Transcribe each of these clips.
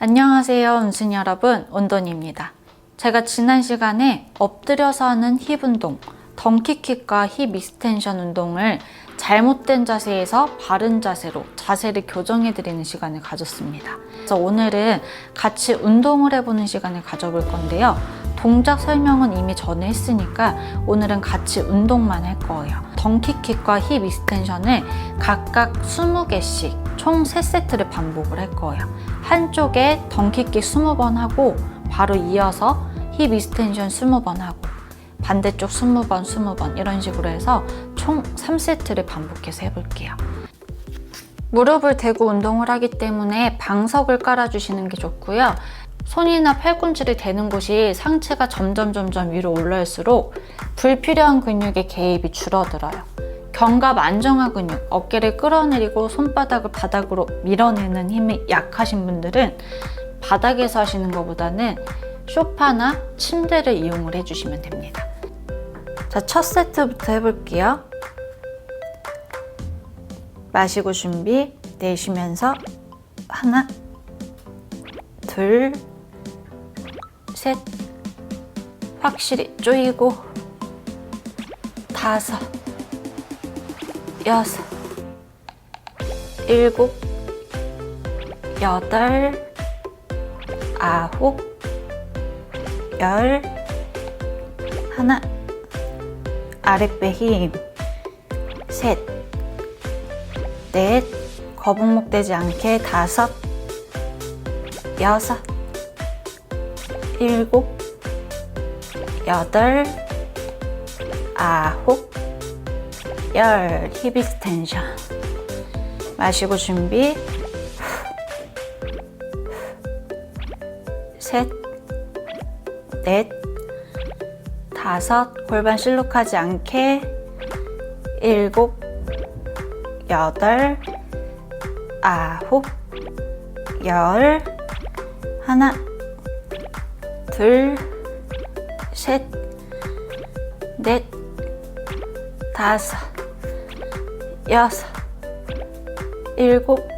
안녕하세요, 운순 여러분. 온돈입니다. 제가 지난 시간에 엎드려서 하는 힙 운동, 덩키킥과 힙 익스텐션 운동을 잘못된 자세에서 바른 자세로 자세를 교정해 드리는 시간을 가졌습니다. 그래서 오늘은 같이 운동을 해보는 시간을 가져볼 건데요. 동작 설명은 이미 전에 했으니까 오늘은 같이 운동만 할 거예요. 덩키킥과 힙 익스텐션을 각각 20개씩 총 3세트를 반복을 할 거예요. 한쪽에 덩키킥 20번 하고 바로 이어서 힙 익스텐션 20번 하고 반대쪽 20번, 20번 이런 식으로 해서 총 3세트를 반복해서 해볼게요. 무릎을 대고 운동을 하기 때문에 방석을 깔아주시는 게 좋고요. 손이나 팔꿈치를 대는 곳이 상체가 점점 점점 위로 올라올수록 불필요한 근육의 개입이 줄어들어요. 견갑 안정화 근육, 어깨를 끌어내리고 손바닥을 바닥으로 밀어내는 힘이 약하신 분들은 바닥에서 하시는 것보다는 소파나 침대를 이용을 해주시면 됩니다. 자, 첫 세트부터 해볼게요. 마시고 준비, 내쉬면서 하나, 둘, 셋, 확실히 쪼이고 다섯, 여섯, 일곱, 여덟, 아홉, 열, 하나, 아랫배 힘, 셋, 넷, 거북목 되지 않게 다섯, 여섯, 일곱, 여덟, 아홉, 열, 힙 익스텐션. 마시고 준비. 셋, 넷, 다섯, 골반 실룩하지 않게. 일곱, 여덟, 아홉, 열, 하나, 둘, 셋, 넷, 다섯, 여섯, 일곱,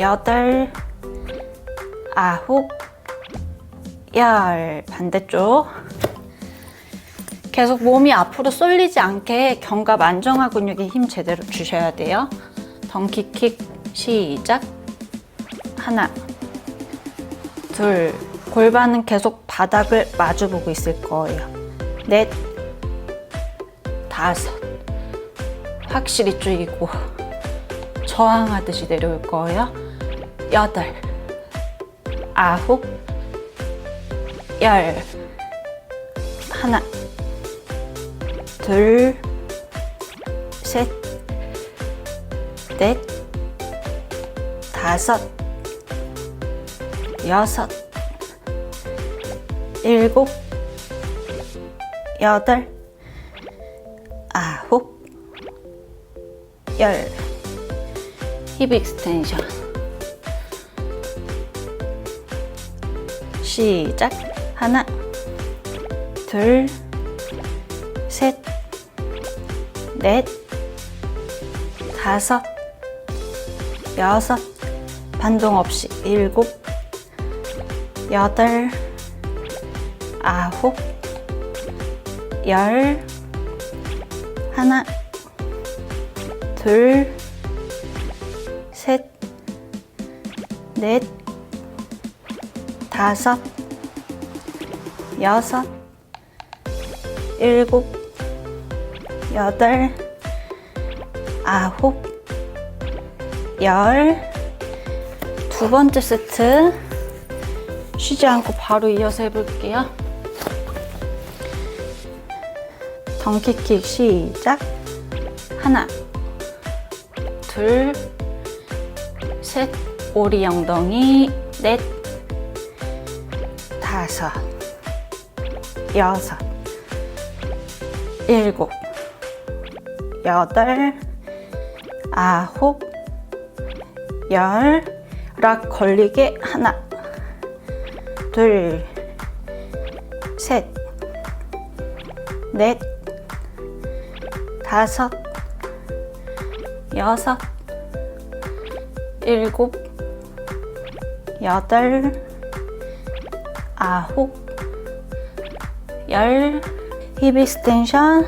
여덟, 아홉, 열. 반대쪽. 계속 몸이 앞으로 쏠리지 않게 견갑 안정화 근육에 힘 제대로 주셔야 돼요. 덩키킥 시작. 하나, 둘. 골반은 계속 바닥을 마주보고 있을 거예요. 넷, 다섯. 확실히 줄이고 저항하듯이 내려올 거예요. 여덟, 아홉, 열. 하나, 둘, 셋, 넷, 다섯, 여섯, 일곱, 여덟, 열. 힙 익스텐션. 시작. 하나, 둘, 셋, 넷, 다섯, 여섯, 반동 없이 일곱, 여덟, 아홉, 열, 하나, 둘, 셋, 넷, 다섯, 여섯, 일곱, 여덟, 아홉, 열. 두 번째 세트. 쉬지 않고 바로 이어서 해볼게요. 덩키킥 시작. 하나, 둘, 셋, 오리 엉덩이, 넷, 다섯, 여섯, 일곱, 여덟, 아홉, 열, 락 걸리게 하나, 둘, 셋, 넷, 다섯, 여섯, 일곱, 여덟, 아홉, 열. 힙 익스텐션.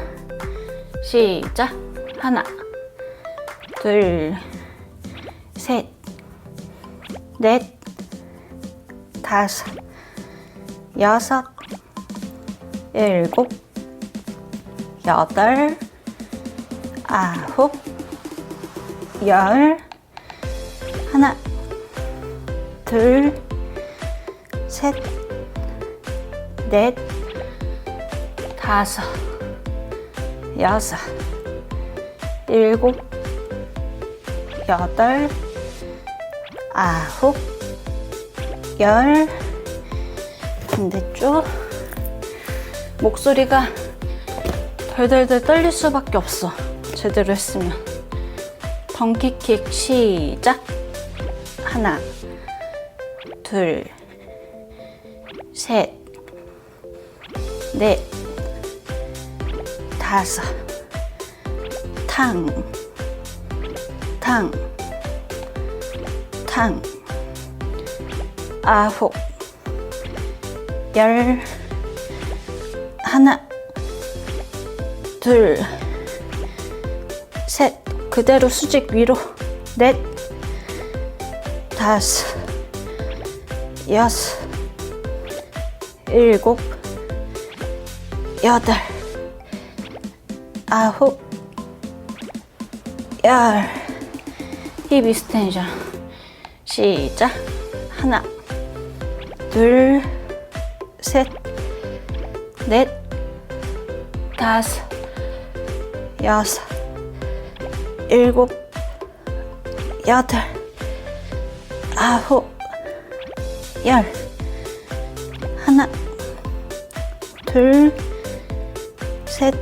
시작. 하나, 둘, 셋, 넷, 다섯, 여섯, 일곱, 여덟, 아홉, 열. 하나, 둘, 셋, 넷, 다섯, 여섯, 일곱, 여덟, 아홉, 열. 반대쪽. 목소리가 덜덜덜 떨릴 수밖에 없어. 제대로 했으면. 덩키킥 시작. 하나, 둘, 셋, 넷, 다섯, 탕, 탕, 탕, 아홉, 열, 하나, 둘, 셋, 그대로 수직 위로, 넷, 다섯, 여섯, 일곱, 여덟, 아홉, 열. 힙 익스텐션. 시작. 하나, 둘, 셋, 넷, 다섯, 여섯, 일곱, 여덟, 아홉, 열. 하나, 둘, 셋,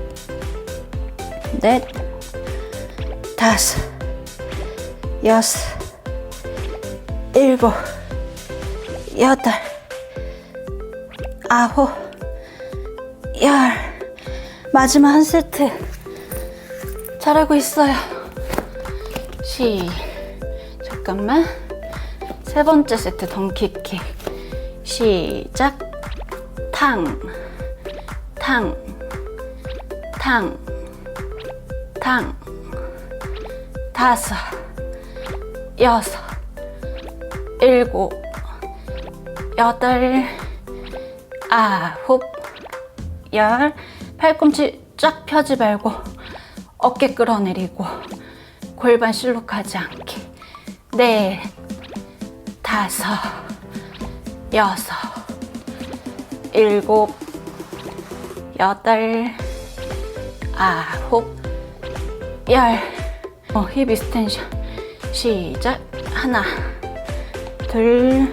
넷, 다섯, 여섯, 일곱, 여덟, 아홉, 열. 마지막 한 세트. 잘하고 있어요. 시. 잠깐만. 세 번째 세트 덩키킥. 시작. 탕, 탕, 탕, 탕. 다섯, 여섯, 일곱, 여덟, 아홉, 열. 팔꿈치 쫙 펴지 말고 어깨 끌어내리고 골반 실룩하지 않게. 넷, 다섯, 여섯, 일곱, 여덟, 아홉, 열. 어, 힙 익스텐션. 시작. 하나, 둘,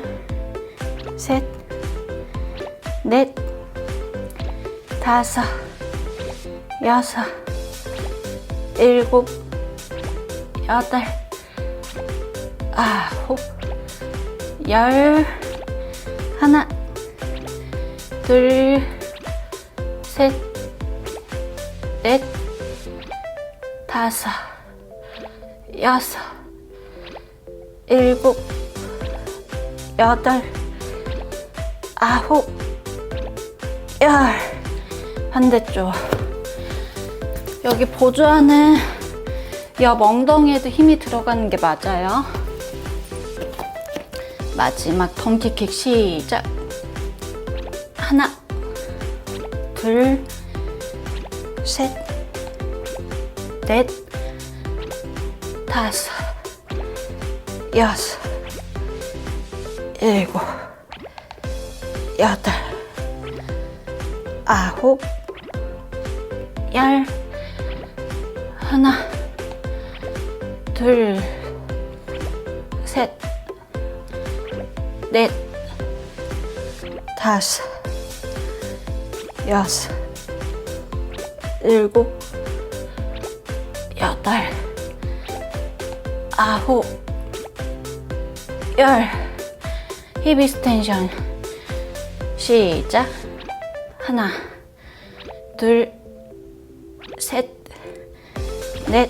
셋, 넷, 다섯, 여섯, 일곱, 여덟, 아홉, 열. 하나, 둘, 셋, 넷, 다섯, 여섯, 일곱, 여덟, 아홉, 열. 반대쪽. 여기 보조하는 옆 엉덩이에도 힘이 들어가는 게 맞아요. 마지막 덩키킥 시작. 하나, 둘, 셋, 넷, 다섯, 여섯, 일곱, 여덟, 아홉, 열. 하나, 둘, 셋, 넷, 다섯, 여섯, 일곱, 여덟, 아홉, 열. 힙 익스텐션. 시작. 하나, 둘, 셋, 넷,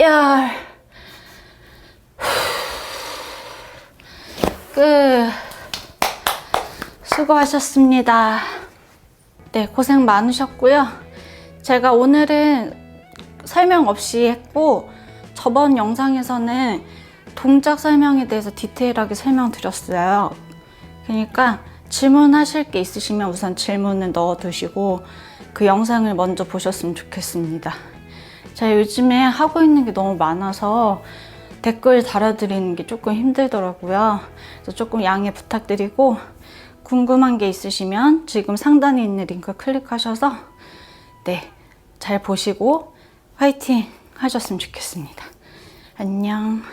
열. 끝. 수고하셨습니다. 네, 고생 많으셨고요. 제가 오늘은 설명 없이 했고, 저번 영상에서는 동작 설명에 대해서 디테일하게 설명드렸어요. 그러니까 질문하실 게 있으시면 우선 질문을 넣어 두시고 그 영상을 먼저 보셨으면 좋겠습니다. 제가 요즘에 하고 있는 게 너무 많아서 댓글 달아드리는 게 조금 힘들더라고요. 그래서 조금 양해 부탁드리고 궁금한 게 있으시면 지금 상단에 있는 링크 클릭하셔서 네, 잘 보시고 화이팅 하셨으면 좋겠습니다. 안녕.